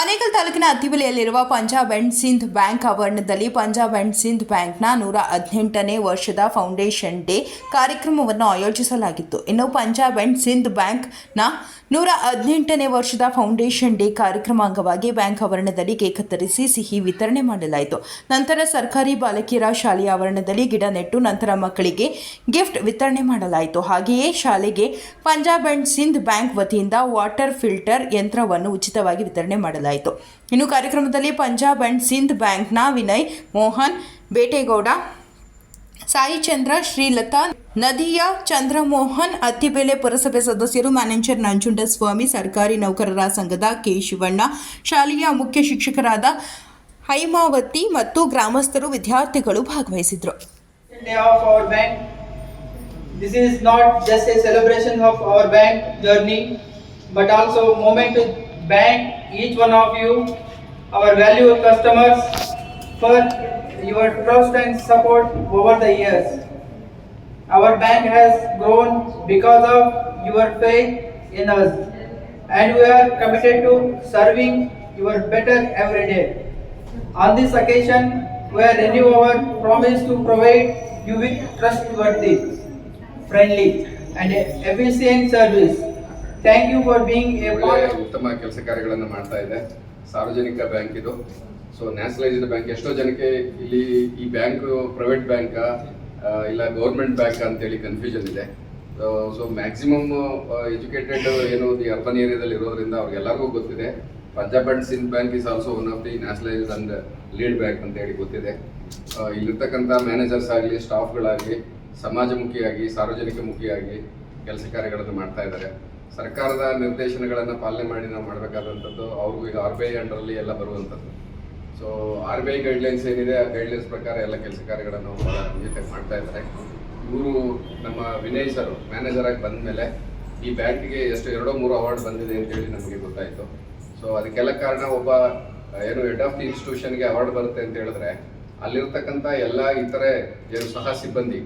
ಆನೇಕಲ್ ತಾಲೂಕಿನ ಅತ್ತಿಬಲಿಯಲ್ಲಿರುವ Punjab and Sind bank ಆವರಣದಲ್ಲಿ ಪಂಜಾಬ್ ಅಂಡ್ ಸಿಂಧ್ ಬ್ಯಾಂಕ್ನ ನೂರ ಹದಿನೆಂಟನೇ ವರ್ಷದ ಫೌಂಡೇಶನ್ ಡೇ ಕಾರ್ಯಕ್ರಮವನ್ನು ಆಯೋಜಿಸಲಾಗಿತ್ತು. ಇನ್ನು ಪಂಜಾಬ್ ಅಂಡ್ ಸಿಂಧ್ ಬ್ಯಾಂಕ್ನ ನೂರ ಹದಿನೆಂಟನೇ ವರ್ಷದ ಫೌಂಡೇಶನ್ ಡೇ ಕಾರ್ಯಕ್ರಮ ಅಂಗವಾಗಿ ಬ್ಯಾಂಕ್ ಆವರಣದಲ್ಲಿ ಕೇಕ್ ಕತ್ತರಿಸಿ ಸಿಹಿ ವಿತರಣೆ ಮಾಡಲಾಯಿತು. ನಂತರ ಸರ್ಕಾರಿ ಬಾಲಕಿಯರ ಶಾಲೆಯ ಆವರಣದಲ್ಲಿ ಗಿಡ ನೆಟ್ಟು ನಂತರ ಮಕ್ಕಳಿಗೆ ಗಿಫ್ಟ್ ವಿತರಣೆ ಮಾಡಲಾಯಿತು. ಹಾಗೆಯೇ ಶಾಲೆಗೆ ಪಂಜಾಬ್ ಅಂಡ್ ಸಿಂಧ್ ಬ್ಯಾಂಕ್ ವತಿಯಿಂದ ವಾಟರ್ ಫಿಲ್ಟರ್ ಯಂತ್ರವನ್ನು ಉಚಿತವಾಗಿ ವಿತರಣೆ ಮಾಡಲಾಯಿತು. ಇನ್ನು ಕಾರ್ಯಕ್ರಮದಲ್ಲಿ ಪಂಜಾಬ್ ಅಂಡ್ ಸಿಂಧ್ ಬ್ಯಾಂಕ್ನ ವಿನಯ್ ಮೋಹನ್ ಬೇಟೆಗೌಡ ಸಾಯಿ ಚಂದ್ರ ಶ್ರೀಲತಾ ನದಿಯ ಚಂದ್ರಮೋಹನ್ ಅತ್ತಿಬೆಲೆ ಪುರಸಭೆ ಸದಸ್ಯರು ಮ್ಯಾನೇಜರ್ ನಂಜುಂಡಸ್ವಾಮಿ ಸರ್ಕಾರಿ ನೌಕರರ ಸಂಘದ ಕೆ ಶಿವಣ್ಣ ಶಾಲೆಯ ಮುಖ್ಯ ಶಿಕ್ಷಕರಾದ ಹೈಮಾವತಿ ಮತ್ತು ಗ್ರಾಮಸ್ಥರು ವಿದ್ಯಾರ್ಥಿಗಳು ಭಾಗವಹಿಸಿದರು. This is not just a celebration of our bank journey, but also moment bank each one of you, our valued customers, for your trust and support over the years. Our bank has grown because of your faith in us, and we are committed to serving your better every day. On this occasion, we renew our promise to provide you with trustworthy, friendly, and efficient service. Thank you for ಒಳ್ಳೆಯ. ಉತ್ತಮ ಕೆಲಸ ಕಾರ್ಯಗಳನ್ನು ಮಾಡ್ತಾ ಇದೆ. ಸಾರ್ವಜನಿಕ bank ಇದು. So nationalised bank ಎಷ್ಟೋ ಜನಕ್ಕೆ ಇಲ್ಲಿ ಈ ಬ್ಯಾಂಕ್ ಪ್ರೈವೇಟ್ ಬ್ಯಾಂಕ್ ಇಲ್ಲ ಗೌರ್ಮೆಂಟ್ ಬ್ಯಾಂಕ್ ಅಂತ ಹೇಳಿ ಕನ್ಫ್ಯೂಷನ್ ಇದೆ ಸೊ ಮ್ಯಾಕ್ಸಿಮಮ್ ಎಜುಕೇಟೆಡ್ ಏನು ದಿ ಅರ್ಬನ್ ಏರಿಯಾದಲ್ಲಿ ಇರೋದ್ರಿಂದ ಅವ್ರಿಗೆಲ್ಲರಿಗೂ ಗೊತ್ತಿದೆ. Punjab and Sind bank is also one of the nationalised and lead bank ಅಂತ ಹೇಳಿ ಗೊತ್ತಿದೆ ಇಲ್ಲಿರ್ತಕ್ಕಂಥ ಮ್ಯಾನೇಜರ್ಸ್ ಆಗಲಿ ಸ್ಟಾಫ್ಗಳಾಗಲಿ ಸಮಾಜಮುಖಿಯಾಗಿ ಸಾರ್ವಜನಿಕ ಮುಖಿಯಾಗಿ ಕೆಲಸ ಕಾರ್ಯಗಳನ್ನು ಮಾಡ್ತಾ ಇದ್ದಾರೆ. ಸರ್ಕಾರದ ನಿರ್ದೇಶನಗಳನ್ನು ಪಾಲನೆ ಮಾಡಿ ನಾವು ಮಾಡಬೇಕಾದಂಥದ್ದು ಅವ್ರಿಗೂ ಈಗ ಆರ್ ಬಿ ಐ ಅಂಡರಲ್ಲಿ ಎಲ್ಲ ಬರುವಂಥದ್ದು. So R B I guidelines ಏನಿದೆ, ಆ ಗೈಡ್ಲೈನ್ಸ್ ಪ್ರಕಾರ ಎಲ್ಲ ಕೆಲಸ ಕಾರ್ಯಗಳನ್ನು ನೀಟಾಗಿ ಮಾಡ್ತಾ ಇದ್ದಾರೆ. ಇವರು ನಮ್ಮ ವಿನಯ್ ಸರ್ ಮ್ಯಾನೇಜರ್ ಆಗಿ ಬಂದ ಮೇಲೆ ಈ ಬ್ಯಾಂಕಿಗೆ ಎಷ್ಟು ಎರಡೋ ಮೂರು ಅವಾರ್ಡ್ ಬಂದಿದೆ ಅಂತೇಳಿ ನಮಗೆ ಗೊತ್ತಾಯಿತು. ಸೊ ಅದಕ್ಕೆಲ್ಲ ಕಾರಣ ಒಬ್ಬ ಏನು ಹೆಡ್ ಆಫ್ ದಿ ಇನ್ಸ್ಟಿಟ್ಯೂಷನ್ಗೆ ಅವಾರ್ಡ್ ಬರುತ್ತೆ ಅಂತ ಹೇಳಿದ್ರೆ, ಅಲ್ಲಿರ್ತಕ್ಕಂಥ ಎಲ್ಲ ಇತರೆ, ಏನು ಸಹ ಸಿಬ್ಬಂದಿ,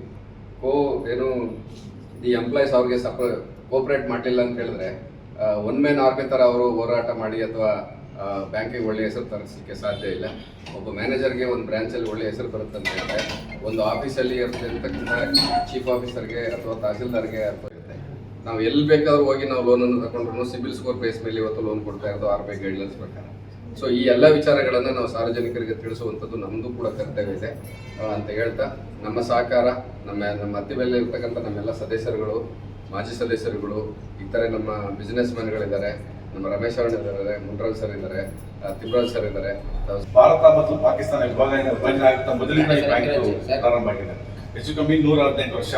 ಕೋ, ಏನು ದಿ ಎಂಪ್ಲಾಯೀಸ್ ಅವ್ರಿಗೆ ಸಪ ಕೋಪರೇಟ್ ಮಾಡಿಲ್ಲ ಅಂತ ಹೇಳಿದ್ರೆ ಒನ್ ಮ್ಯಾನ್ ಆರ್ಮಿ ಥರ ಅವರು ಹೋರಾಟ ಮಾಡಿ ಅಥವಾ ಬ್ಯಾಂಕಿಗೆ ಒಳ್ಳೆ ಹೆಸರು ತರಿಸಲಿಕ್ಕೆ ಸಾಧ್ಯ ಇಲ್ಲ. ಒಬ್ಬ ಮ್ಯಾನೇಜರ್ಗೆ ಒಂದು ಬ್ರಾಂಚಲ್ಲಿ ಒಳ್ಳೆ ಹೆಸರು ಬರುತ್ತೆ ಅಂತ ಹೇಳಿದ್ರೆ, ಒಂದು ಆಫೀಸಲ್ಲಿ ಇರ್ತಕ್ಕಂಥ ಚೀಫ್ ಆಫೀಸರ್ಗೆ ಅಥವಾ ತಹಸೀಲ್ದಾರ್ಗೆ ಅಥವಾ ಇರುತ್ತೆ. ನಾವು ಎಲ್ಲಿ ಬೇಕಾದ್ರೂ ಹೋಗಿ ನಾವು ಲೋನನ್ನು ತಗೊಂಡ್ರು ಸಿಬಿಲ್ ಸ್ಕೋರ್ ಬೇಸ್ ಮೇಲೆ ಇವತ್ತು ಲೋನ್ ಕೊಡ್ತಾ ಇರೋದು ಆರ್ ಬಿ ಗೈಡ್ಲೈನ್ಸ್ ಪ್ರಕಾರ. ಸೊ ಈ ಎಲ್ಲ ವಿಚಾರಗಳನ್ನು ನಾವು ಸಾರ್ವಜನಿಕರಿಗೆ ತಿಳಿಸುವಂಥದ್ದು ನಮ್ಮದು ಕೂಡ ಕರ್ತವ್ಯ ಇದೆ ಅಂತ ಹೇಳ್ತಾ, ನಮ್ಮ ಸಹಕಾರ, ನಮ್ಮ ನಮ್ಮ ಮೇಲೆ ಇರ್ತಕ್ಕಂಥ ನಮ್ಮೆಲ್ಲ ಸದಸ್ಯರುಗಳು ಮಾಜಿ ಸದಸ್ಯರುಗಳು ಇತರೆ ನಮ್ಮ ಬಿಸ್ನೆಸ್ ಮ್ಯಾನ್ಗಳಿದ್ದಾರೆ ನಮ್ಮ ರಮೇಶ್ ಅಣ್ಣ ಇದ್ದಾರೆ ಮುಂಡ್ರಾಜ್ ಸರ್ ಇದ್ದಾರೆ ತಿಮ್ರಾಜ್ ಸರ್ ಇದ್ದಾರೆ. ಭಾರತ ಮತ್ತು ಪಾಕಿಸ್ತಾನ ವಿಭಾಗ ಮೊದಲಿನ ಆಗುತ್ತಾ ಈ ಬ್ಯಾಂಕ್ ಪ್ರಾರಂಭ ಆಗಿದೆ. ಹೆಚ್ಚು ಕಮ್ಮಿ ನೂರ ಹದಿನೆಂಟು ವರ್ಷ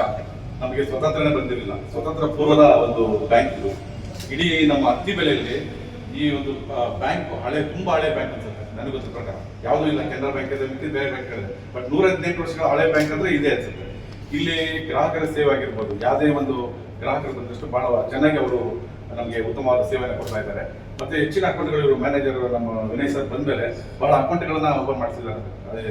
ನಮಗೆ ಸ್ವತಂತ್ರನೇ ಬಂದಿರಲಿಲ್ಲ. ಸ್ವತಂತ್ರ ಪೂರ್ವದ ಒಂದು ಬ್ಯಾಂಕ್ ಇದು. ಇಡೀ ನಮ್ಮ ಅತ್ತಿ ಬೆಲೆಯಲ್ಲಿ ಈ ಒಂದು ಬ್ಯಾಂಕ್ ಹಳೆ ತುಂಬಾ ಹಳೆ ಬ್ಯಾಂಕ್ ಅನ್ಸುತ್ತೆ. ನನಗೆ ಗೊತ್ತ ಪ್ರಕಾರ. ಯಾವುದೂ ಇಲ್ಲ. ಕೆನರಾ ಬ್ಯಾಂಕ್ ಇದೆ ಬೇರೆ ಬ್ಯಾಂಕ್ ಇದೆ. ಬಟ್ ನೂರ ಹದಿನೆಂಟು ವರ್ಷಗಳ ಹಳೆ ಬ್ಯಾಂಕ್ ಅಂದ್ರೆ ಇದೆ ಅನ್ಸುತ್ತೆ. ಇಲ್ಲಿ ಗ್ರಾಹಕರ ಸೇವೆ ಆಗಿರ್ಬೋದು. ಯಾವುದೇ ಒಂದು ಗ್ರಾಹಕರು ಬಂದಷ್ಟು ಬಹಳ ಚೆನ್ನಾಗಿ ಅವರು ನಮಗೆ ಉತ್ತಮವಾದ ಸೇವೆಯನ್ನು ಕೊಡ್ತಾ ಇದ್ದಾರೆ. ಮತ್ತೆ ಹೆಚ್ಚಿನ ಅಕೌಂಟ್ಗಳು ಇವರು ಮ್ಯಾನೇಜರ್ ನಮ್ಮ ವಿನಯ್ ಸರ್ ಬಂದ್ಮೇಲೆ ಬಹಳ ಅಕೌಂಟ್ಗಳನ್ನ ಓಪನ್ ಮಾಡ್ತಿದ್ದಾರೆ. ಅದೇ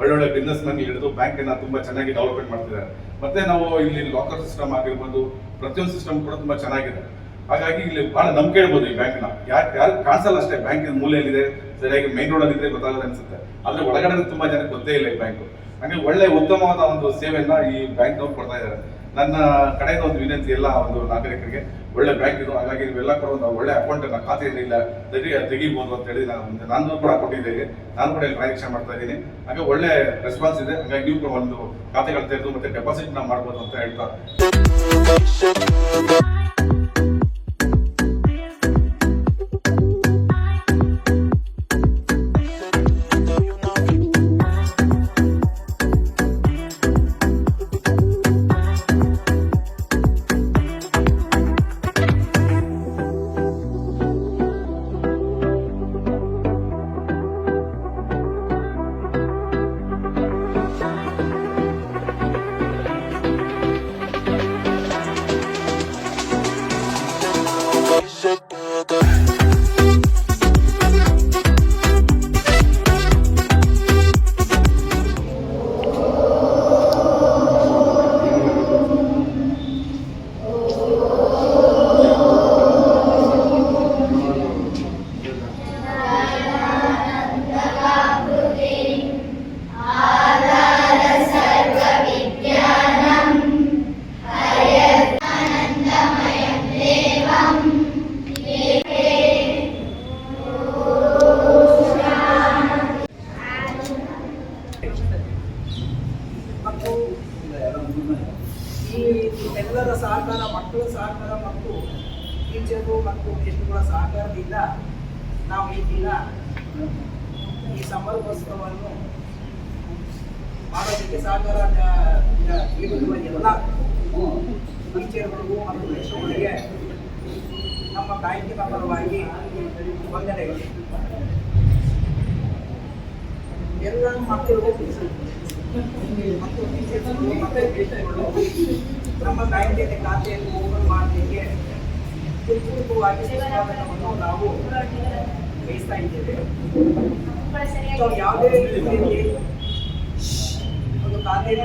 ಒಳ್ಳೊಳ್ಳೆ ಬಿಸ್ನೆಸ್ ಮ್ಯಾನ್ ಹಿಡಿದು ಬ್ಯಾಂಕ್ ಅನ್ನ ತುಂಬಾ ಚೆನ್ನಾಗಿ ಡೆವಲಪ್ಮೆಂಟ್ ಮಾಡ್ತಿದ್ದಾರೆ. ಮತ್ತೆ ನಾವು ಇಲ್ಲಿ ಲಾಕರ್ ಸಿಸ್ಟಮ್ ಆಗಿರ್ಬೋದು, ಪ್ರತಿಯೊಂದು ಸಿಸ್ಟಮ್ ಕೂಡ ತುಂಬಾ ಚೆನ್ನಾಗಿದೆ. ಹಾಗಾಗಿ ಇಲ್ಲಿ ಬಹಳ ನಂಬಿಕೆ ಇಡ್ಬೋದು ಈ ಬ್ಯಾಂಕ್ನ ಯಾರು ಯಾರು ಕಾಣಿಸಲ್ಲ ಅಷ್ಟೇ ಬ್ಯಾಂಕಿನ ಮೂಲೆಯಲ್ಲಿದೆ, ಸರಿಯಾಗಿ ಮೇನ್ ರೋಡ್ ಅಲ್ಲಿ ಇದ್ರೆ ಗೊತ್ತಾಗಲ್ಲ ಅನ್ಸುತ್ತೆ. ಆದ್ರೆ ಒಳಗಡೆ ತುಂಬಾ ಜನಕ್ಕೆ ಗೊತ್ತೇ ಇಲ್ಲ ಈ ಬ್ಯಾಂಕ್ ಹಾಗೆ ಒಳ್ಳೆ ಉತ್ತಮವಾದ ಒಂದು ಸೇವೆಯನ್ನ ಈ ಬ್ಯಾಂಕ್ ಕೊಡ್ತಾ ಇದ್ದಾರೆ. ನನ್ನ ಕಡೆಯಿಂದ ಒಂದು ವಿನಂತಿ, ಎಲ್ಲ ಒಂದು ನಾಗರಿಕರಿಗೆ ಒಳ್ಳೆ ಬ್ಯಾಂಕ್ ಇದು. ಹಾಗಾಗಿ ನೀವೆಲ್ಲ ಕೂಡ ಒಂದು ಒಳ್ಳೆ ಅಕೌಂಟ್ ಖಾತೆಯಲ್ಲಿ ಇಲ್ಲ, ತೆಗಿ ತೆಗಿಬಹುದು ಅಂತ ಹೇಳಿ ನಾನು ನಾನು ಕೂಡ ಕೊಟ್ಟಿದ್ದೇನೆ. ನಾನು ಕೂಡ ಇಲ್ಲಿ ಟ್ರಾನ್ಸಾಕ್ಷನ್ ಮಾಡ್ತಾ ಇದ್ದೀನಿ. ಹಾಗೆ ಒಳ್ಳೆ ರೆಸ್ಪಾನ್ಸ್ ಇದೆ. ಹಾಗಾಗಿ ನೀವು ಕೂಡ ಒಂದು ಖಾತೆಗಳು ತೆರೆದು ಮತ್ತೆ ಡೆಪಾಸಿಟ್ನ ಮಾಡ್ಬೋದು ಅಂತ ಹೇಳ್ತಾ ಸಹಕಾರ ನೀಡಿರುವ ಎಲ್ಲ ಟೀಚರ್ಗಳಿಗೂ ಮತ್ತು ಶಿಕ್ಷಕರಿಗೆ ನಮ್ಮ ಬ್ಯಾಂಕಿನ ಪರವಾಗಿ ವಂದನೆಗಳು. ಎಲ್ಲ ಮಕ್ಕಳು ಮತ್ತು ಮತ್ತು ಟೀಚರ್ಗಳು ನಮ್ಮ ಬ್ಯಾಂಕಿನ ಖಾತೆಯನ್ನು ಓಪನ್ ಮಾಡಲಿಕ್ಕೆ ಪೂರ್ವಕವಾಗಿ ಸ್ವಾಗತವನ್ನು ನಾವು ಬಯಸ್ತಾ ಇದ್ದೇವೆ. ಯಾವುದೇ ರೀತಿಯಲ್ಲಿ open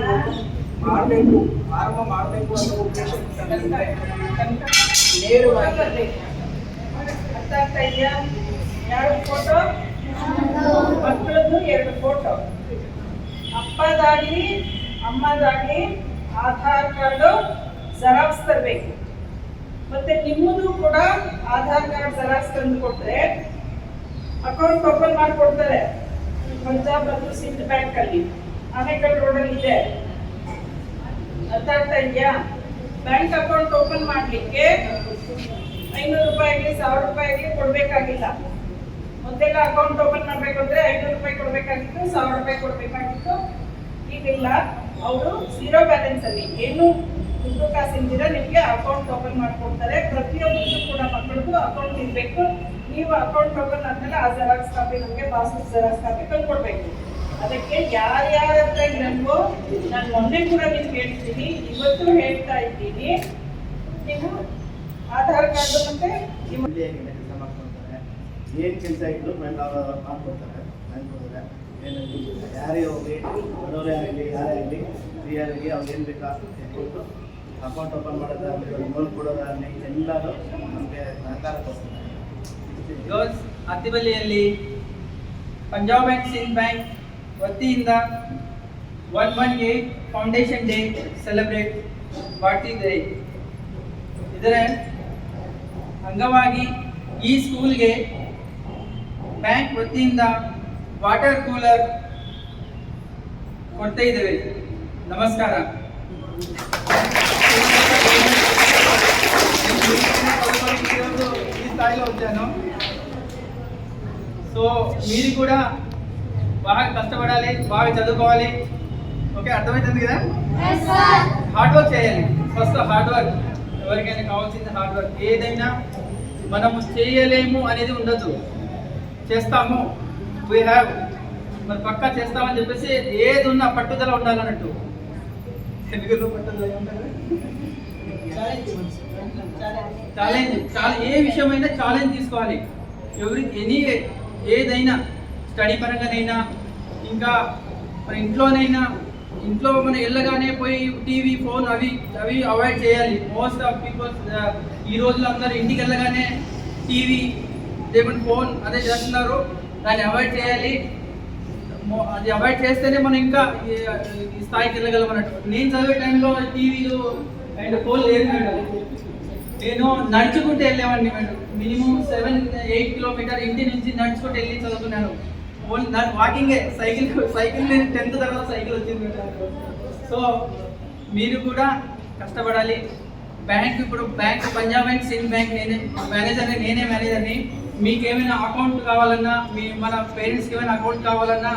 ಮಾಡಬೇಕು, ಆರಂಭ ಮಾಡಬೇಕು ಅನ್ನೋ ಉದ್ದೇಶ ನೇರವಾಗಿ ಇದೆಯಾ? ಎರಡು ಫೋಟೋ ಮಕ್ಕಳದ್ದು ಎರಡು ಫೋಟೋ ಅಪ್ಪದಾಗ್ಲಿ, ಅಮ್ಮದಾಗ್ಲಿ ಆಧಾರ್ ಕಾರ್ಡು ಜೆರಾಕ್ಸ್ ತರಬೇಕು. ಮತ್ತೆ ನಿಮ್ಮದು ಕೂಡ ಆಧಾರ್ ಕಾರ್ಡ್ ಜೆರಾಕ್ಸ್ ತಂದು ಅಕೌಂಟ್ ಓಪನ್ ಮಾಡಿಕೊಡ್ತಾರೆ. ಪಂಜಾಬ್ ಮತ್ತು ಸಿಂಧ್ ಬ್ಯಾಂಕ್ ಅಲ್ಲಿ. ಆನೇಕಲ್ ರೋಡ್ ಅಲ್ಲಿ ಇದೆ ಅರ್ಥ ಆಗ್ತಾ ಇದೆಯಾ? ಬ್ಯಾಂಕ್ ಅಕೌಂಟ್ ಓಪನ್ ಮಾಡಲಿಕ್ಕೆ ಐನೂರು ರೂಪಾಯಿ ಆಗಲಿ ಸಾವಿರ ರೂಪಾಯಿ ಆಗಲಿ ಕೊಡ್ಬೇಕಾಗಿಲ್ಲ. ಮೊದಲೆಲ್ಲ ಅಕೌಂಟ್ ಓಪನ್ ಮಾಡ್ಬೇಕು ಅಂದ್ರೆ ಐನೂರು ರೂಪಾಯಿ ಕೊಡ್ಬೇಕಾಗಿತ್ತು, ಸಾವಿರ ರೂಪಾಯಿ ಕೊಡ್ಬೇಕಾಗಿತ್ತು. ಈಗಿಲ್ಲ. ಅವರು ಝೀರೋ ಬ್ಯಾಲೆನ್ಸ್ ಅಲ್ಲಿ. ಏನು ದುಡ್ಡು ಕಾಸಿಂದಿರ ನಿಮಗೆ ಅಕೌಂಟ್ ಓಪನ್ ಮಾಡ್ಕೊಡ್ತಾರೆ. ಪ್ರತಿಯೊಬ್ಬರಿಗೂ ಕೂಡ ಮಕ್ಕಳಿಗೂ ಅಕೌಂಟ್ ಇರಬೇಕು. ನೀವು ಅಕೌಂಟ್ ಓಪನ್ ಆದಮೇಲೆ ಆ ಜೆರಾಕ್ಸ್ ಕಾಪಿ ನಮಗೆ ಪಾಸ್ಬುಕ್ ಜೆರಾಕ್ಸ್ ಕಾಪಿ ತಂದ್ಕೊಡ್ಬೇಕು. ಅದಕ್ಕೆ ಯಾರ್ಯಾರ ಹತ್ರ ನಾನು ಮೊನ್ನೆ ಕೂಡ ನಿಮ್ಗೆ ಹೇಳ್ತೀನಿ. ಇವತ್ತು ಹೇಳ್ತಾ ಇದ್ದೀನಿ. ನೀವು ಆಧಾರ್ ಕಾರ್ಡ್ ಮತ್ತೆ ನಿಮ್ಮ ಕೆಲಸ ಮಾಡ್ಕೊತಾರೆ ಏನು ಕೆಲಸ ಇದ್ರು ಬ್ಯಾಂಕ್ ಅವರು ಮಾಡ್ಕೊಡ್ತಾರೆ ಬ್ಯಾಂಕ್ ಹೋದ್ರೆ ಏನು ಯಾರೇ ಹೋಗಿ ಬಡವರೇ ಆಗಲಿ ಯಾರೇ ಆಗಲಿ ಫ್ರೀಯಾಗಿ ಅವ್ರು ಏನು ಬೇಕಾ ಕೊಟ್ಟು ಅಕೌಂಟ್ ಓಪನ್ ಮಾಡೋದಾಗಲಿ ಲೋನ್ ಕೊಡೋದಾಗಲಿ ಎಲ್ಲರೂ ನಮಗೆ ಸಹಕಾರ ಕೊಡ್ತಾರೆ. ಗರ್ಲ್ಸ್ ಅತ್ತಿಬಲ್ಲಿಯಲ್ಲಿ ಪಂಜಾಬ್ ಬ್ಯಾಂಕ್ ಸಿಂಧ್ ಬ್ಯಾಂಕ್ ವತಿಯಿಂದ one one eight foundation day celebrate ಮಾಡ್ತಿದ್ದಾರೆ ಇದರ ಅಂಗವಾಗಿ ಈ ಸ್ಕೂಲ್ಗೆ ಬ್ಯಾಂಕ್ ವತಿಯಿಂದ ವಾಟರ್ ಕೂಲರ್ ಕೊಡ್ತಾ ಇದ್ದೇವೆ ನಮಸ್ಕಾರ ఈ స్థాయిలో వచ్చాను సో మీరు కూడా బాగా కష్టపడాలి బాగా చదువుకోవాలి. ఓకే అర్థమవుతుంది కదా? హార్డ్ వర్క్ చేయాలి. ఫస్ట్ హార్డ్ వర్క్ ఎవరికైనా కావాల్సింది హార్డ్ వర్క్ ఏదైనా మనము చేయలేము అనేది ఉండదు. చేస్తాము. వీ హ్యావ్ మరి పక్కా చేస్తామని చెప్పేసి ఏది ఉన్నా పట్టుదల ఉండాలన్నట్టు. తెలుగులో పట్టుదల ఛాలెంజ్ చాలా ఏ విషయమైనా ఛాలెంజ్ తీసుకోవాలి. ఎవరి ఎనీ ఏదైనా స్టడీ పరంగానైనా ఇంకా మన ఇంట్లోనైనా ఇంట్లో మనం వెళ్ళగానే పోయి టీవీ ఫోన్ అవి అవి అవాయిడ్ చేయాలి. మోస్ట్ ఆఫ్ పీపుల్స్ ఈ రోజుల్లో అందరూ ఇంటికి వెళ్ళగానే టీవీ లేకుంటే ఫోన్ అదే చేస్తున్నారు. దాన్ని అవాయిడ్ చేయాలి. అది అవాయిడ్ చేస్తేనే మనం ఇంకా ఈ- ఈ స్థాయికి వెళ్ళగలం అన్నట్టు. నేను చదివే టైంలో టీవీలు అండ్ ఫోన్ లేదు మేడం. నేను నడుచుకుంటూ వెళ్ళేవాడిని madam. Minimum seven eight kilometre ఇంటి నుంచి నడుచుకుంటూ వెళ్ళి చదువుకున్నాను ఓన్లీ దాని వాకింగే సైకిల్ సైకిల్ నేను టెన్త్ తర్వాత సైకిల్ వచ్చింది సో మీరు కూడా కష్టపడాలి. బ్యాంక్ ఇప్పుడు bank Punjab and Sind bank నేనే మేనేజర్ని నేనే మేనేజర్ని. మీకు ఏమైనా అకౌంట్ కావాలన్నా మీ మన పేరెంట్స్కి ఏమైనా అకౌంట్ కావాలన్నా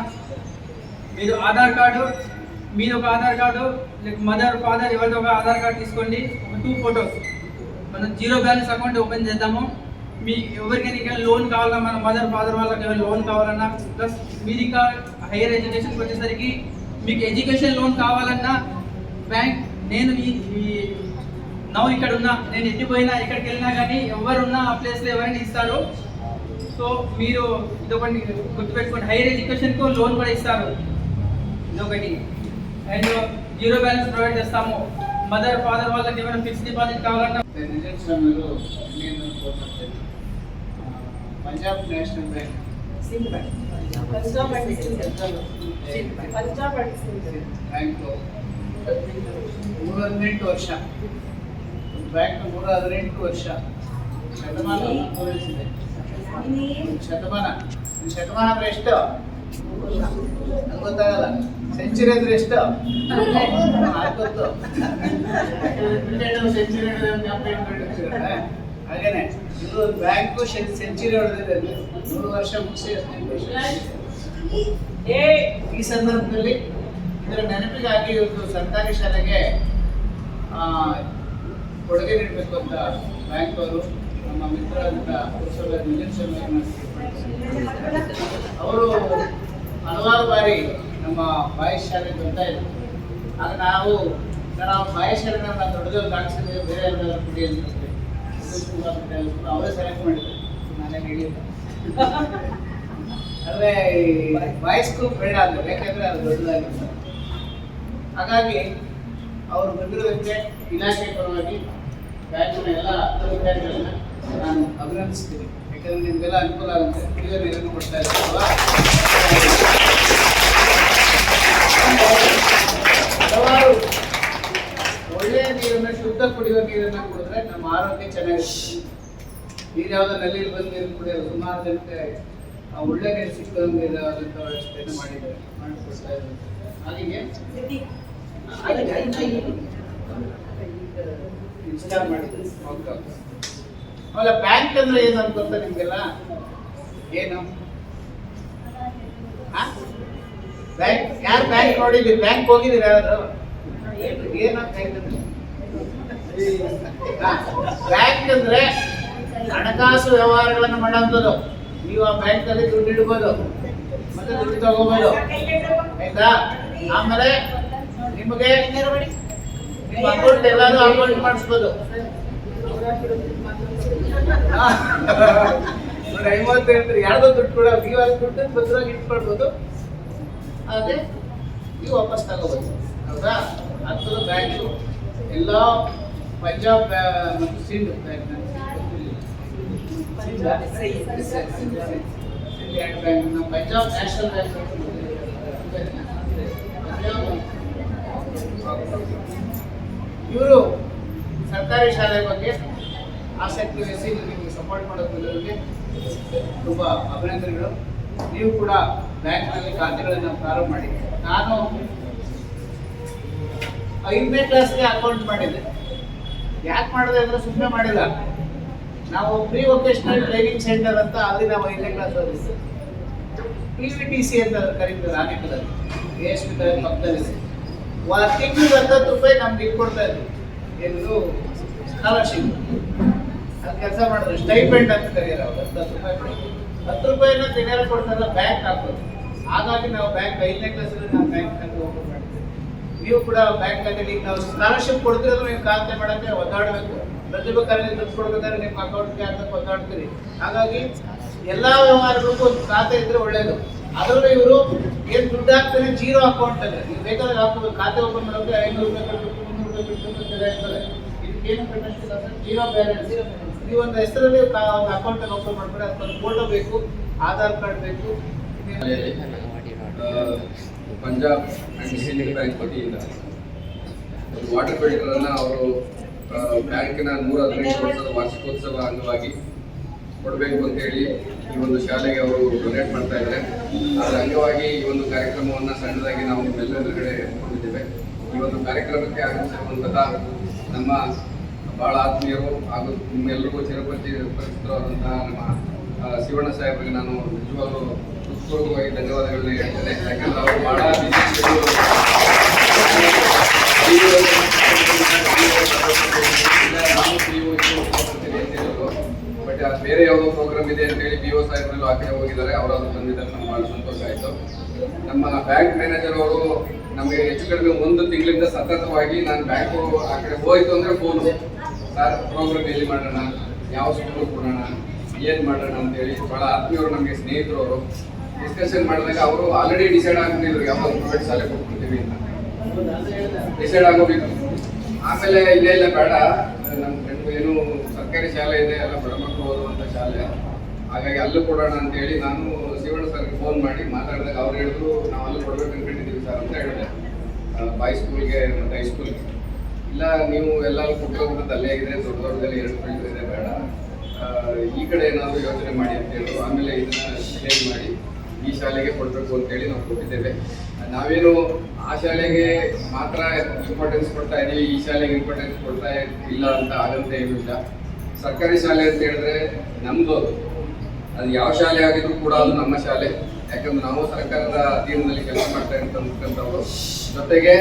మీరు ఆధార్ కార్డు మీరు ఒక ఆధార్ కార్డు లేక మదర్ ఫాదర్ ఎవరితో ఒక ఆధార్ కార్డు తీసుకోండి. ఒక టూ ఫొటోస్. మనం జీరో బ్యాలెన్స్ అకౌంట్ ఓపెన్ చేద్దాము. మీ ఎవరికైనా లోన్ కావాలన్నా మన మదర్ ఫాదర్ వాళ్ళకి ఏమైనా లోన్ కావాలన్నా ప్లస్ మీరు ఇంకా హైయర్ ఎడ్యుకేషన్కి వచ్చేసరికి మీకు ఎడ్యుకేషన్ లోన్ కావాలన్నా బ్యాంక్ నేను ఈ నవ్వు ఇక్కడ ఉన్నా నేను ఎట్టిపోయినా ఎక్కడికి వెళ్ళినా కానీ ఎవరున్నా ఆ ప్లేస్లో ఎవరైనా ఇస్తారు సో మీరు ఇదొకటి గుర్తుపెట్టుకోండి. హైయర్ ఎడ్యుకేషన్కు లోన్ కూడా ఇస్తారు. ఇదొకటి. అండ్ జీరో బ్యాలెన్స్ ప్రొవైడ్ చేస్తాము. మదర్ ఫాదర్ వాళ్ళకి ఏమైనా ఫిక్స్డ్ డిపాజిట్ కావాలన్నా నిజంగా Punjab National Bank Sindh Bank Punjab and Sindh Punjab and Sindh Bank ನೂರ ಹದಿನೆಂಟು ವರ್ಷ ಬ್ಯಾಂಕ್ ನೂರ ಹದಿನೆಂಟು ವರ್ಷ ಶತಮಾನ ಪೂರೈಸಿದೆ ಶತಮಾನ ಈ ಶತಮಾನ ಅಂದ್ರೆ ಎಷ್ಟು ನಂಗ್ ಗೊತ್ತಾಗಲ್ಲ ಸೆಂಚುರಿ ಅಂದ್ರೆ ಎಷ್ಟು ಆಯ್ತು ಸೆಂಚುರಿ ಕಂಪ್ಲೇಂಟ್ ಹಾಗೇನೆ ಇದು ಬ್ಯಾಂಕು ಸೆಂಚುರಿ ಹೊಡೆದಿದೆ ಮೂರು ವರ್ಷ ಏ, ಈ ಸಂದರ್ಭದಲ್ಲಿ ಇದರ ನೆನಪಿಗಾಗಿ ಇವತ್ತು ಸರ್ಕಾರಿ ಶಾಲೆಗೆ ಕೊಡುಗೆ ನೀಡಬೇಕು ಅಂತ ಬ್ಯಾಂಕ್ ಅವರು ನಮ್ಮ ಮಿತ್ರರಾದಂಥ ಅವರು ಹಲವಾರು ಬಾರಿ ನಮ್ಮ ಬಾಯಿ ಶಾಲೆಗೆ ಬರ್ತಾ ಇದ್ರು. ಆಗ ನಾವು ನಾವು ಬಾಯಿ ಶಾಲೆನ ನಾವು ದೊಡ್ಡದೊಂದು ಹಾಕ್ಸಿದ್ರೆ ಬೇರೆ ಎಲ್ಲರೂ ಕುಡಿ ಅವರೇ ಸೆಲೆಕ್ಟ್ ಮಾಡಿದ್ರು ನಾನೇ ಹೇಳಿಲ್ಲ ಅಂದ್ರೆ ಸ್ಕೂಲ್ ಬೇಡ ಅಂತ ಯಾಕಂದ್ರೆ ಅದು ದೊಡ್ಡದಾಗಿರುತ್ತೆ ಹಾಗಾಗಿ ಅವರು ಬಂದಿರೋದಕ್ಕೆ ಇಲಾಖೆ ಪರವಾಗಿ ಬ್ಯಾಂಕಿನ ಎಲ್ಲ ಅಧಿಕಾರಿಗಳನ್ನ ನಾನು ಅಭಿನಂದಿಸ್ತೀನಿ ಯಾಕಂದ್ರೆ ನಿಮ್ಗೆಲ್ಲ ಅನುಕೂಲ ಆಗುತ್ತೆ ಕುಡಿಯೋ ನೀರನ್ನು ಕೊಡ್ತಾ ಇರ್ತಾರಲ್ಲ ಹಲವಾರು ಶುದ್ಧ ಕುಡಿಯುವ ನೀರನ್ನ ಕುಡಿದ್ರೆ ನಮ್ಮ ಆರೋಗ್ಯ ಚೆನ್ನಾಗಿರುತ್ತೆ. ನೀರು ಯಾವುದೋ ನಲ್ಲಿ ಬಂದು ನೀರು ಕುಡಿಯೋದು ಸುಮಾರು ಜನಕ್ಕೆ ಒಳ್ಳೆ ನೀರು ಸಿಕ್ಕದಂಗೆ ಇರೋದಂತ ವ್ಯವಸ್ಥೆಯನ್ನು ಮಾಡಿದ್ದಾರೆ ಮಾಡಿಕೊಡ್ತಾ ಇದ್ದಾರೆ. ಹಾಗೆ ಇನ್ಸ್ಟಾಲ್ ಮಾಡಿದ್ರು ಓಕೆ ಆಮೇಲೆ ಬ್ಯಾಂಕ್ ಅಂದ್ರೆ ಏನು ಅಂತ ಗೊತ್ತಾ ನಿಮ್ಗೆಲ್ಲ? ಏನು? ಬ್ಯಾಂಕ್ ಯಾರು ಬ್ಯಾಂಕ್ ನೋಡಿದ್ರಿ? ಬ್ಯಾಂಕ್ ಹೋಗಿದ್ದೀರಿ ಯಾರು ಏನಂತ ಹೇಳ್ತಾರೆ ಬ್ಯಾಂಕ್ ಅಂದ್ರೆ ಹಣಕಾಸು ವ್ಯವಹಾರಗಳನ್ನು ಮಾಡುವಂಥದ್ದು. ನೀವು ಆ ಬ್ಯಾಂಕ್ ಅಲ್ಲಿ ದುಡ್ಡು ಇಡ್ಬೋದು. ಮತ್ತೆ ದುಡ್ಡು ತಗೋಬೋದು. ಆಯ್ತಾ? ಆಮೇಲೆ ನಿಮಗೆ ನಿಮ್ಮ ಅಕೌಂಟ್ ಎಲ್ಲಾರು ಅಕೌಂಟ್ ಮಾಡಿಸ್ಬೋದು. ಐವತ್ತು ಹೇಳ್ತಾರೆ. ಯಾರ್ದೋ ದುಡ್ಡು ಕೂಡ, ನೀವು ಅಲ್ಲಿ ದುಡ್ಡು ಭದ್ರವಾಗಿ ಇಟ್ಕೊಳ್ಬೋದು ಆದರೆ ನೀವು ವಾಪಸ್ ತಗೋಬೋದು. ಹೌದಾ? ಅದು ಬ್ಯಾಂಕು. ಎಲ್ಲ ಪಂಜಾಬ್ ಮತ್ತು ಸಿಂಧ್ ಪಂಜಾಬ್ ನ್ಯಾಷನಲ್ ಬ್ಯಾಂಕ್ ಇವರು ಸರ್ಕಾರಿ ಶಾಲೆ ಬಗ್ಗೆ ಆಸಕ್ತಿ ವಹಿಸಿ ನಿಮಗೆ ಸಪೋರ್ಟ್ ಮಾಡೋದಕ್ಕೆ ತುಂಬ ಅಭಿನಂದನೆಗಳು. ನೀವು ಕೂಡ ಬ್ಯಾಂಕ್ನಲ್ಲಿ ಖಾತೆಗಳನ್ನು ಪ್ರಾರಂಭ ಮಾಡಿ. ನಾನು ಐದನೇ ಕ್ಲಾಸ್ಗೆ ಅಕೌಂಟ್ ಮಾಡಿದ್ದೆ. ಯಾಕೆ ಮಾಡಿದೆ ಅಂದ್ರೆ ಸುಮ್ಮನೆ ಮಾಡಿಲ್ಲ. ನಾವು ಪ್ರೀ ವೊಕೇಶನಲ್ ಟ್ರೈನಿಂಗ್ ಸೆಂಟರ್ ಅಂತ ಅಲ್ಲಿ ನಾವು ಐದನೇ ಕ್ಲಾಸ್ ಓದಿಸ್ತೇವೆ ಪಿ ವಿ ಟಿ ಸಿ ಅಂತ ಕರೀತಾರೆ ಆನೇಕಲಲ್ಲಿ ಎ ಎಸ್ ಪಿ ಪಕ್ಕದಲ್ಲಿ ತಿಂಗಳಿಗೆ ಹತ್ತತ್ತು ರೂಪಾಯಿ ನಮ್ಗೆ ಇಟ್ಕೊಡ್ತಾ ಇದ್ರು. ಏನು ಸ್ಕಾಲರ್ಶಿಪ್ ಅದು ಕೆಲಸ ಮಾಡಿದ್ರು. ಸ್ಟೈಪೆಂಡ್ ಅಂತ ಕರೆಯೋರು ಅವ್ರು. ಹತ್ತು ರೂಪಾಯಿ. ಹತ್ತು ರೂಪಾಯಿನ ತಿನ್ನೋರು ಕೊಡ್ತಾರಲ್ಲ ಬ್ಯಾಂಕ್ ಹಾಕೋದು ಹಾಗಾಗಿ ನಾವು ಬ್ಯಾಂಕ್ ಐದನೇ ಕ್ಲಾಸಲ್ಲಿ ನಾವು ಬ್ಯಾಂಕ್ ನೀವು ಕೂಡ ಬ್ಯಾಂಕ್ ಅಲ್ಲಿ ನಾವು ಸ್ಕಾಲರ್ಶಿಪ್ ಕೊಡ್ತಿರೋದು ನೀವು ಖಾತೆ ಮಾಡಕ್ಕೆ ಒದ್ದಾಡಬೇಕು. ಪ್ರತಿಭೆ ದುಡ್ಡು ಕೊಡ್ಬೇಕಾದ್ರೆ ನಿಮ್ಮ ಅಕೌಂಟ್ಗೆ ಅಂತ ಒದ್ದಾಡ್ತೀರಿ. ಹಾಗಾಗಿ ಎಲ್ಲಾ ವ್ಯವಹಾರಗಳಿಗೂ ಒಂದು ಖಾತೆ ಇದ್ರೆ ಒಳ್ಳೇದು. ಅದರಲ್ಲೂ ಇವರು ಏನ್ ದುಡ್ಡು ಹಾಕ್ತಾರೆ ಜೀರೋ ಅಕೌಂಟ್ ಅಲ್ಲಿ. ನೀವು ಬೇಕಾದ್ರೆ ಹಾಕೋದು ಖಾತೆ ಓಪನ್ ಮಾಡೋಕೆ ಐನೂರು ರೂಪಾಯಿ ಕಟ್ಟಬೇಕು ಮುನ್ನೂರು ರೂಪಾಯಿ ಕಟ್ಟಬೇಕು ಅಂತ ಹೇಳ್ತಾರೆ ಇದಕ್ಕೇನು ಸರ್? ಜೀರೋ ಬ್ಯಾಲೆನ್ಸ್ ನೀವು ಒಂದು ಹೆಸರಲ್ಲಿ ಒಂದು ಅಕೌಂಟ್ ಓಪನ್ ಮಾಡ್ತಾರೆ ಅದಕ್ಕೊಂದು ಫೋಟೋ ಬೇಕು ಆಧಾರ್ ಕಾರ್ಡ್ ಬೇಕು. ಪಂಜಾಬ್ ಅಂಡ್ ಸಿಂಧ್ ಬ್ಯಾಂಕ್ ವತಿಯಿಂದ ಒಂದು ವಾಟರ್ ಫಿಲ್ಟರ್ ಅನ್ನ ಅವರು ಬ್ಯಾಂಕಿನ ನೂರ ಹದಿನೈದು ವರ್ಷದ ವಾರ್ಷಿಕೋತ್ಸವ ಅಂಗವಾಗಿ ಕೊಡಬೇಕು ಅಂತ ಹೇಳಿ ಈ ಒಂದು ಶಾಲೆಗೆ ಅವರು ಡೊನೇಟ್ ಮಾಡ್ತಾ ಇದ್ದಾರೆ. ಅದರ ಅಂಗವಾಗಿ ಈ ಒಂದು ಕಾರ್ಯಕ್ರಮವನ್ನು ಸಣ್ಣದಾಗಿ ನಾವು ನಿಮ್ಮೆಲ್ಲರ ಕಡೆ ಹೊಂದಿದ್ದೇವೆ ಈ ಒಂದು ಕಾರ್ಯಕ್ರಮಕ್ಕೆ ಆಗಮಿಸಿರುವಂತಹ ನಮ್ಮ ಬಹಳ ಆತ್ಮೀಯರು ಹಾಗೂ ನಿಮ್ಮೆಲ್ಲರಿಗೂ ಚಿರಪರಿಚಿತರಾದಂತಹ ಪರಿಚಿತರಾದಂತಹ ನಮ್ಮ ಶಿವಣ್ಣ ಸಾಹೇಬರಿಗೆ ನಾನು ನಿಜವಾಗ್ಲೂ ಹೃತ್ಪೂರ್ವಕವಾಗಿ ಧನ್ಯವಾದಗಳನ್ನ ಹೇಳ್ತೇನೆ. ಬಹಳ ಬಟ್ ಬೇರೆ ಯಾವುದೋ ಪ್ರೋಗ್ರಾಮ್ ಇದೆ ಅಂತ ಹೇಳಿ ಬಿ ಒ ಸಾಹೇಬರಲ್ಲೂ ಆ ಕಡೆ ಹೋಗಿದ್ದಾರೆ. ಅವರು ಅದು ಬಂದಿದ್ದಾರೆ ನಮ್ಗೆ ಸಂತೋಷ ಆಯಿತು. ನಮ್ಮ ಬ್ಯಾಂಕ್ ಮ್ಯಾನೇಜರ್ ಅವರು ನಮಗೆ ಹೆಚ್ಚು ಕಡಿಮೆ ಒಂದು ತಿಂಗಳಿಂದ ಸತತವಾಗಿ ನಾನು ಬ್ಯಾಂಕು ಆ ಕಡೆ ಹೋಯಿತು ಅಂದರೆ ಫೋನು ಸರ್ ಪ್ರೋಗ್ರಾಮ್ ಎಲ್ಲಿ ಮಾಡೋಣ? ಯಾವ ಸ್ಕೂಲ್ ಕೊಡೋಣ ಏನು ಮಾಡೋಣ? ಅಂತ ಹೇಳಿ ಬಹಳ ಆತ್ಮೀಯರು ನಮಗೆ ಸ್ನೇಹಿತರು ಅವರು. ಡಿಸ್ಕಷನ್ ಮಾಡಿದಾಗ ಅವರು ಆಲ್ರೆಡಿ ಡಿಸೈಡ್ ಆಗ್ತಿದ್ರು ಯಾವ ಪ್ರೈವೇಟ್ ಶಾಲೆ ಕೊಟ್ಬಿಡ್ತೀವಿ ಅಂತ. ಡಿಸೈಡ್ ಆಗೋಬೇಕು ಆಮೇಲೆ ಇಲ್ಲೇ, ಇಲ್ಲ, ಬೇಡ. ನಮ್ಮ ಫ್ರೆಂಡ್ ಏನು ಸರ್ಕಾರಿ ಶಾಲೆ ಇದೆ, ಎಲ್ಲ ಬಡ ಮಕ್ಕಳು ಓದುವಂಥ ಶಾಲೆ. ಹಾಗಾಗಿ ಅಲ್ಲೂ ಕೊಡೋಣ ಅಂತ ಹೇಳಿ ನಾನು ಶಿವಣ್ಣ ಸರ್ಗೆ ಫೋನ್ ಮಾಡಿ ಮಾತಾಡಿದಾಗ ಅವ್ರು ಹೇಳಿದ್ರು, ನಾವು ಅಲ್ಲೂ ಕೊಡ್ಬೇಕು ಅನ್ಕೊಂಡಿದ್ದೀವಿ ಸರ್ ಅಂತ ಹೇಳಿದೆ. ಬಾಯ್ ಸ್ಕೂಲ್ಗೆ ಮತ್ತು ಹೈಸ್ಕೂಲ್ಗೆ ಇಲ್ಲ, ನೀವು ಎಲ್ಲರೂ ಕೊಟ್ಟಿರೋದ್ರಿಂದ ಅಲ್ಲೇ ಇದೆ ದೊಡ್ಡ ದೊಡ್ಡದಲ್ಲಿ ಎರಡು ಫೀಲ್ಡ್ ಇದೆ ಬೇಡ. ಈ ಕಡೆ ಏನಾದರೂ ಯೋಚನೆ ಮಾಡಿ ಅಂತ ಹೇಳಿದ್ರು. ಆಮೇಲೆ ಇದನ್ನ ಚೇಂಜ್ ಮಾಡಿ. ಈ ಶಾಲೆಗೆ ಕೊಡಬೇಕು ಅಂತೇಳಿ ನಾವು ಕೊಟ್ಟಿದ್ದೇವೆ. ನಾವೇನು ಆ ಶಾಲೆಗೆ ಮಾತ್ರ ಇಂಪಾರ್ಟೆನ್ಸ್ ಕೊಡ್ತಾ ಇದೀವಿ, ಈ ಶಾಲೆಗೆ ಇಂಪಾರ್ಟೆನ್ಸ್ ಕೊಡ್ತಾ ಇಲ್ಲ ಅಂತ ಆಗಂತ ಏನೂ ಇಲ್ಲ. ಸರ್ಕಾರಿ ಶಾಲೆ ಅಂತ ಹೇಳಿದ್ರೆ ನಮ್ದು ಅದು. ಯಾವ ಶಾಲೆ ಆಗಿದ್ರು ಕೂಡ ಅದು ನಮ್ಮ ಶಾಲೆ. ಯಾಕಂದ್ರೆ ನಾವು ಸರ್ಕಾರದ ಅಧೀನದಲ್ಲಿ ಕೆಲಸ ಮಾಡ್ತಾ ಇರ್ತಕ್ಕಂಥವ್ರು ಜೊತೆಗೆ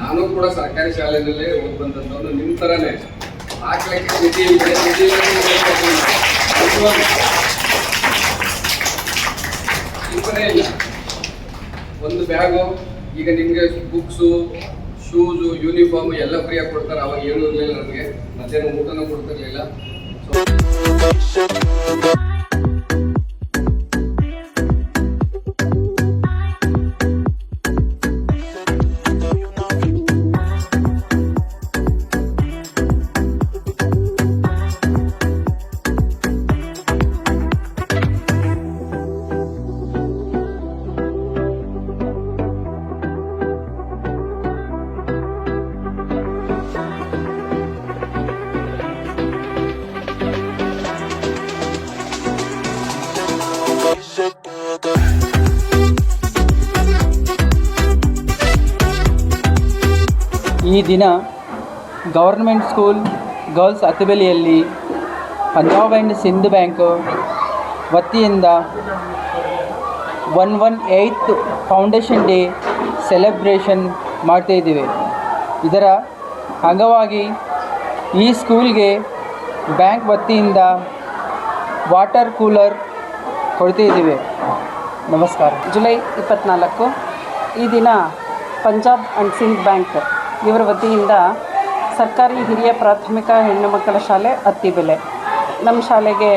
ನಾನು ಕೂಡ ಸರ್ಕಾರಿ ಶಾಲೆಯಲ್ಲೇ ಹೋಗಿ ಬಂದಂಥವ್ರು ನಿಮ್ಮ ಥರನೇ ಹಾಕ್ಲಿಕ್ಕೆ ಸಿಟಿ ಇದೆ ನಿಧಿ ಇಲ್ಲದೆ ಇಲ್ಲ. ಒಂದು ಬ್ಯಾಗು, ಈಗ ನಿಮಗೆ ಬುಕ್ಸು ಶೂಸು ಯೂನಿಫಾರ್ಮ್ ಎಲ್ಲ ಫ್ರೀಯಾಗಿ ಕೊಡ್ತಾರೆ. ಅವಾಗ ಏನೂ ಇರಲಿಲ್ಲ ನಮಗೆ ಮಧ್ಯಾಹ್ನ ಊಟನೂ ಕೊಡ್ತಿರ್ಲಿಲ್ಲ. ಈ ದಿನ ಗೌರ್ಮೆಂಟ್ ಸ್ಕೂಲ್ ಗರ್ಲ್ಸ್ ಅತಿಬೆಲೆಯಲ್ಲಿ ಪಂಜಾಬ್ ಆ್ಯಂಡ್ ಸಿಂಧ್ ಬ್ಯಾಂಕ್ ವತಿಯಿಂದ one one eight foundation day celebration ಮಾಡ್ತಾ ಇದ್ದೀವಿ. ಇದರ ಅಂಗವಾಗಿ ಈ ಸ್ಕೂಲ್ಗೆ ಬ್ಯಾಂಕ್ ವತಿಯಿಂದ ವಾಟರ್ ಕೂಲರ್ ಕೊಡ್ತಾ ಇದ್ದೀವಿ. ನಮಸ್ಕಾರ. ಜುಲೈ ಇಪ್ಪತ್ತ್ನಾಲ್ಕು ಈ ದಿನ ಪಂಜಾಬ್ ಆ್ಯಂಡ್ ಸಿಂಧ್ ಬ್ಯಾಂಕ್ ಇವರ ವತಿಯಿಂದ ಸರ್ಕಾರಿ ಹಿರಿಯ ಪ್ರಾಥಮಿಕ ಹೆಣ್ಣು ಮಕ್ಕಳ ಶಾಲೆ ಅತ್ತಿಬೆಲೆ ನಮ್ಮ ಶಾಲೆಗೆ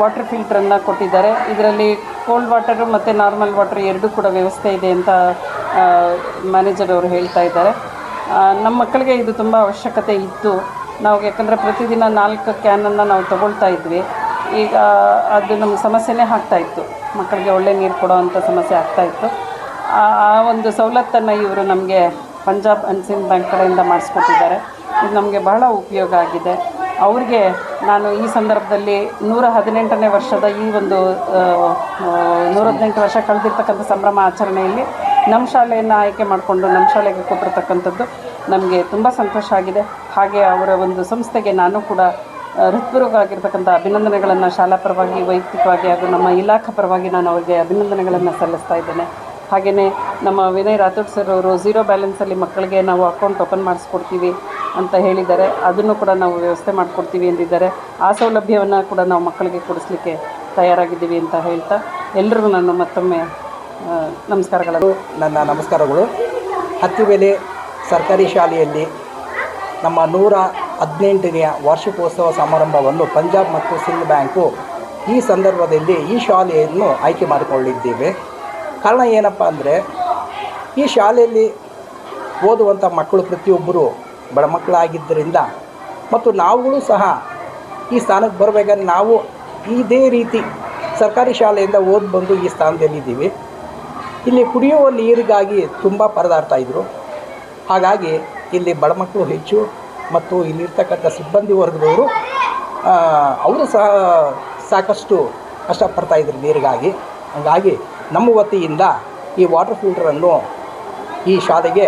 ವಾಟರ್ ಫಿಲ್ಟ್ರನ್ನು ಕೊಟ್ಟಿದ್ದಾರೆ. ಇದರಲ್ಲಿ ಕೋಲ್ಡ್ ವಾಟರು ಮತ್ತು ನಾರ್ಮಲ್ ವಾಟರ್ ಎರಡೂ ಕೂಡ ವ್ಯವಸ್ಥೆ ಇದೆ ಅಂತ ಮ್ಯಾನೇಜರ್ ಅವರು ಹೇಳ್ತಾ ಇದ್ದಾರೆ. ನಮ್ಮ ಮಕ್ಕಳಿಗೆ ಇದು ತುಂಬ ಅವಶ್ಯಕತೆ ಇತ್ತು. ನಾವು ಯಾಕಂದರೆ ಪ್ರತಿದಿನ ನಾಲ್ಕು ಕ್ಯಾನನ್ನು ನಾವು ತಗೊಳ್ತಾ ಇದ್ವಿ. ಈಗ ಅದು ನಮ್ಮ ಸಮಸ್ಯೆನೇ ಆಗ್ತಾ ಇತ್ತು. ಮಕ್ಕಳಿಗೆ ಒಳ್ಳೆ ನೀರು ಕೊಡೋ ಅಂಥ ಸಮಸ್ಯೆ ಆಗ್ತಾ ಇತ್ತು. ಆ ಆ ಒಂದು ಸವಲತ್ತನ್ನು ಇವರು ನಮಗೆ ಪಂಜಾಬ್ ಆ್ಯಂಡ್ ಸಿಂಧ್ ಬ್ಯಾಂಕ್ ಕಡೆಯಿಂದ ಮಾಡಿಸ್ಕೊಟ್ಟಿದ್ದಾರೆ. ಇದು ನಮಗೆ ಬಹಳ ಉಪಯೋಗ ಆಗಿದೆ. ಅವ್ರಿಗೆ ನಾನು ಈ ಸಂದರ್ಭದಲ್ಲಿ ನೂರ ಹದಿನೆಂಟನೇ ವರ್ಷದ ಈ ಒಂದು ನೂರ ಹದಿನೆಂಟು ವರ್ಷ ಕಳೆದಿರ್ತಕ್ಕಂಥ ಸಂಭ್ರಮ ಆಚರಣೆಯಲ್ಲಿ ನಮ್ಮ ಶಾಲೆಯನ್ನು ಆಯ್ಕೆ ಮಾಡಿಕೊಂಡು ನಮ್ಮ ಶಾಲೆಗೆ ಕೊಟ್ಟಿರ್ತಕ್ಕಂಥದ್ದು ನಮಗೆ ತುಂಬ ಸಂತೋಷ ಆಗಿದೆ. ಹಾಗೆ ಅವರ ಒಂದು ಸಂಸ್ಥೆಗೆ ನಾನು ಕೂಡ ಹೃತ್ಪೂರ್ವಕವಾಗಿರ್ತಕ್ಕಂಥ ಅಭಿನಂದನೆಗಳನ್ನು ಶಾಲಾ ಪರವಾಗಿ, ವೈಯಕ್ತಿಕವಾಗಿ ಹಾಗೂ ನಮ್ಮ ಇಲಾಖಾ ಪರವಾಗಿ ನಾನು ಅವರಿಗೆ ಅಭಿನಂದನೆಗಳನ್ನು ಸಲ್ಲಿಸ್ತಾ ಇದ್ದೇನೆ. ಹಾಗೆಯೇ ನಮ್ಮ ವಿನಯ್ ರಾಥೋಡ್ ಸರ್ ಅವರು ಝೀರೋ ಬ್ಯಾಲೆನ್ಸಲ್ಲಿ ಮಕ್ಕಳಿಗೆ ನಾವು ಅಕೌಂಟ್ ಓಪನ್ ಮಾಡಿಸ್ಕೊಡ್ತೀವಿ ಅಂತ ಹೇಳಿದ್ದಾರೆ. ಅದನ್ನು ಕೂಡ ನಾವು ವ್ಯವಸ್ಥೆ ಮಾಡಿಕೊಡ್ತೀವಿ ಎಂದಿದ್ದಾರೆ. ಆ ಸೌಲಭ್ಯವನ್ನು ಕೂಡ ನಾವು ಮಕ್ಕಳಿಗೆ ಕೊಡಿಸ್ಲಿಕ್ಕೆ ತಯಾರಾಗಿದ್ದೀವಿ ಅಂತ ಹೇಳ್ತಾ ಎಲ್ರಿಗೂ ನಾನು ಮತ್ತೊಮ್ಮೆ ನಮಸ್ಕಾರಗಳು ನನ್ನ ನಮಸ್ಕಾರಗಳು. ಹತ್ತಿಬೆಲೆ ಸರ್ಕಾರಿ ಶಾಲೆಯಲ್ಲಿ ನಮ್ಮ ನೂರ ಹದಿನೆಂಟನೆಯ ವಾರ್ಷಿಕೋತ್ಸವ ಸಮಾರಂಭವನ್ನು ಪಂಜಾಬ್ ಮತ್ತು ಸಿಂಧ್ ಬ್ಯಾಂಕು ಈ ಸಂದರ್ಭದಲ್ಲಿ ಈ ಶಾಲೆಯನ್ನು ಆಯ್ಕೆ ಮಾಡಿಕೊಂಡಿದ್ದೇವೆ ಕಾರಣ ಏನಪ್ಪ ಅಂದರೆ, ಈ ಶಾಲೆಯಲ್ಲಿ ಓದುವಂಥ ಮಕ್ಕಳು ಪ್ರತಿಯೊಬ್ಬರು ಬಡ ಮಕ್ಕಳಾಗಿದ್ದರಿಂದ ಮತ್ತು ನಾವುಗಳು ಸಹ ಈ ಸ್ಥಾನಕ್ಕೆ ಬರಬೇಕಾದ್ರೆ ನಾವು ಇದೇ ರೀತಿ ಸರ್ಕಾರಿ ಶಾಲೆಯಿಂದ ಓದಿ ಬಂದು ಈ ಸ್ಥಾನದಲ್ಲಿದ್ದೀವಿ. ಇಲ್ಲಿ ಕುಡಿಯುವ ನೀರಿಗಾಗಿ ತುಂಬ ಪರದಾಡ್ತಾ ಇದ್ದರು ಹಾಗಾಗಿ ಇಲ್ಲಿ ಬಡ ಮಕ್ಕಳು ಹೆಚ್ಚು ಮತ್ತು ಇಲ್ಲಿರ್ತಕ್ಕಂಥ ಸಿಬ್ಬಂದಿ ವರ್ಗದವರು ಅವರು ಸಹ ಸಾಕಷ್ಟು ಕಷ್ಟಪಡ್ತಾ ಇದ್ರು ನೀರಿಗಾಗಿ. ಹಾಗಾಗಿ ನಮ್ಮ ವತಿಯಿಂದ ಈ ವಾಟರ್ ಫಿಲ್ಟರನ್ನು ಈ ಶಾಲೆಗೆ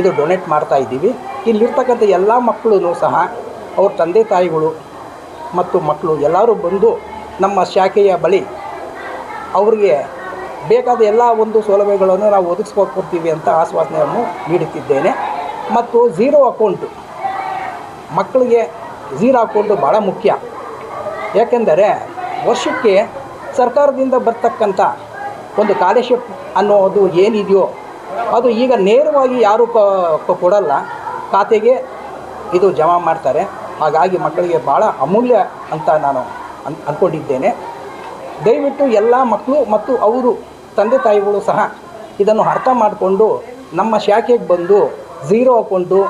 ಇದು ಡೊನೇಟ್ ಮಾಡ್ತಾ ಇದ್ದೀವಿ. ಇಲ್ಲಿರ್ತಕ್ಕಂಥ ಎಲ್ಲ ಮಕ್ಕಳು ಸಹ ಅವ್ರ ತಂದೆ ತಾಯಿಗಳು ಮತ್ತು ಮಕ್ಕಳು ಎಲ್ಲರೂ ಬಂದು ನಮ್ಮ ಶಾಖೆಯ ಬಳಿ ಅವರಿಗೆ ಬೇಕಾದ ಎಲ್ಲ ಒಂದು ಸೌಲಭ್ಯಗಳನ್ನು ನಾವು ಒದಗಿಸ್ಕೊಡ್ತೀವಿ ಅಂತ ಆಶ್ವಾಸನೆಯನ್ನು ನೀಡುತ್ತಿದ್ದೇನೆ. ಮತ್ತು ಝೀರೋ ಅಕೌಂಟು ಮಕ್ಕಳಿಗೆ ಝೀರೋ ಅಕೌಂಟು ಭಾಳ ಮುಖ್ಯ. ಯಾಕೆಂದರೆ ವರ್ಷಕ್ಕೆ ಸರ್ಕಾರದಿಂದ ಬರ್ತಕ್ಕಂಥ ಒಂದು ಸ್ಕಾಲರ್ಶಿಪ್ ಅನ್ನೋದು ಏನಿದೆಯೋ ಅದು ಈಗ ನೇರವಾಗಿ ಯಾರೂ ಕೊಡಲ್ಲ. ಖಾತೆಗೆ ಇದು ಜಮಾ ಮಾಡ್ತಾರೆ. ಹಾಗಾಗಿ ಮಕ್ಕಳಿಗೆ ಭಾಳ ಅಮೂಲ್ಯ ಅಂತ ನಾನು ಅನ್ ಅಂದ್ಕೊಂಡಿದ್ದೇನೆ ದಯವಿಟ್ಟು ಎಲ್ಲ ಮಕ್ಕಳು ಮತ್ತು ಅವರು ತಂದೆ ತಾಯಿಗಳು ಸಹ ಇದನ್ನು ಅರ್ಥ ಮಾಡಿಕೊಂಡು ನಮ್ಮ ಶಾಖೆಗೆ ಬಂದು ಝೀರೋ ಅಕೌಂಟು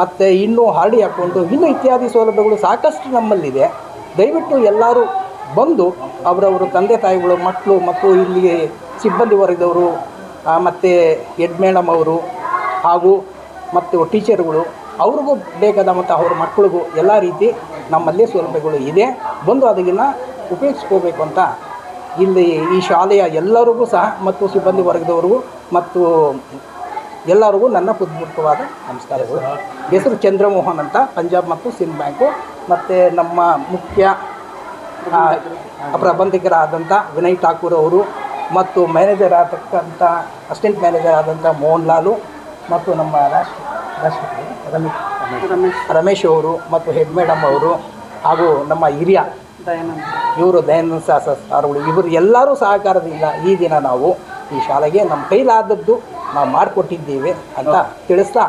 ಮತ್ತು ಇನ್ನೂ ಹಾರ್ಡಿ ಅಕೌಂಟು ಇನ್ನೂ ಇತ್ಯಾದಿ ಸೌಲಭ್ಯಗಳು ಸಾಕಷ್ಟು ನಮ್ಮಲ್ಲಿದೆ. ದಯವಿಟ್ಟು ಎಲ್ಲರೂ ಬಂದು ಅವರವರು ತಂದೆ ತಾಯಿಗಳು ಮಕ್ಕಳು ಮತ್ತು ಇಲ್ಲಿ ಸಿಬ್ಬಂದಿ ವರ್ಗದವರು ಮತ್ತು ಹೆಡ್ ಮೇಡಮ್ ಅವರು ಹಾಗೂ ಮತ್ತು ಟೀಚರ್ಗಳು ಅವ್ರಿಗೂ ಬೇಕಾದ ಮತ್ತು ಅವ್ರ ಮಕ್ಕಳಿಗೂ ಎಲ್ಲ ರೀತಿ ನಮ್ಮಲ್ಲಿ ಸೌಲಭ್ಯಗಳು ಇದೆ. ಬಂದು ಅದನ್ನು ಉಪಯೋಗಿಸ್ಕೋಬೇಕು ಅಂತ ಇಲ್ಲಿ ಈ ಶಾಲೆಯ ಎಲ್ಲರಿಗೂ ಸಹ ಮತ್ತು ಸಿಬ್ಬಂದಿ ವರ್ಗದವ್ರಿಗೂ ಮತ್ತು ಎಲ್ಲರಿಗೂ ನನ್ನ ಹೃತ್ಪೂರ್ವಕವಾದ ನಮಸ್ಕಾರಗಳು. ಹೆಸರು ಚಂದ್ರಮೋಹನ್ ಅಂತ ಪಂಜಾಬ್ ಮತ್ತು ಸಿಂಧ್ ಬ್ಯಾಂಕು. ಮತ್ತು ನಮ್ಮ ಮುಖ್ಯ ಪ್ರಬಂಧಕರಾದಂಥ ವಿನಯ್ ಠಾಕೂರ್ ಅವರು ಮತ್ತು ಮ್ಯಾನೇಜರ್ ಆಗತಕ್ಕಂಥ ಅಸಿಸ್ಟೆಂಟ್ ಮ್ಯಾನೇಜರ್ ಆದಂಥ ಮೋಹನ್ ಲಾಲು ಮತ್ತು ನಮ್ಮ ರಾಷ್ಟ್ರ ರಾಷ್ಟ್ರಪತಿ ರಮೇಶ್ ರಮೇಶ್. ರಮೇಶ್ ಅವರು ಮತ್ತು ಹೆಡ್ ಮೇಡಮ್ ಅವರು ಹಾಗೂ ನಮ್ಮ ಹಿರಿಯ ದಯಾನಂದ್ ಇವರು ದಯಾನಂದ ಸಾಸ ಸಾರುಗಳು ಇವರು ಎಲ್ಲರೂ ಸಹಕಾರದಿಂದ ಈ ದಿನ ನಾವು ಈ ಶಾಲೆಗೆ ನಮ್ಮ ಕೈಲಾದದ್ದು ನಾವು ಮಾಡಿಕೊಟ್ಟಿದ್ದೇವೆ ಅಂತ ತಿಳಿಸ್ತಾ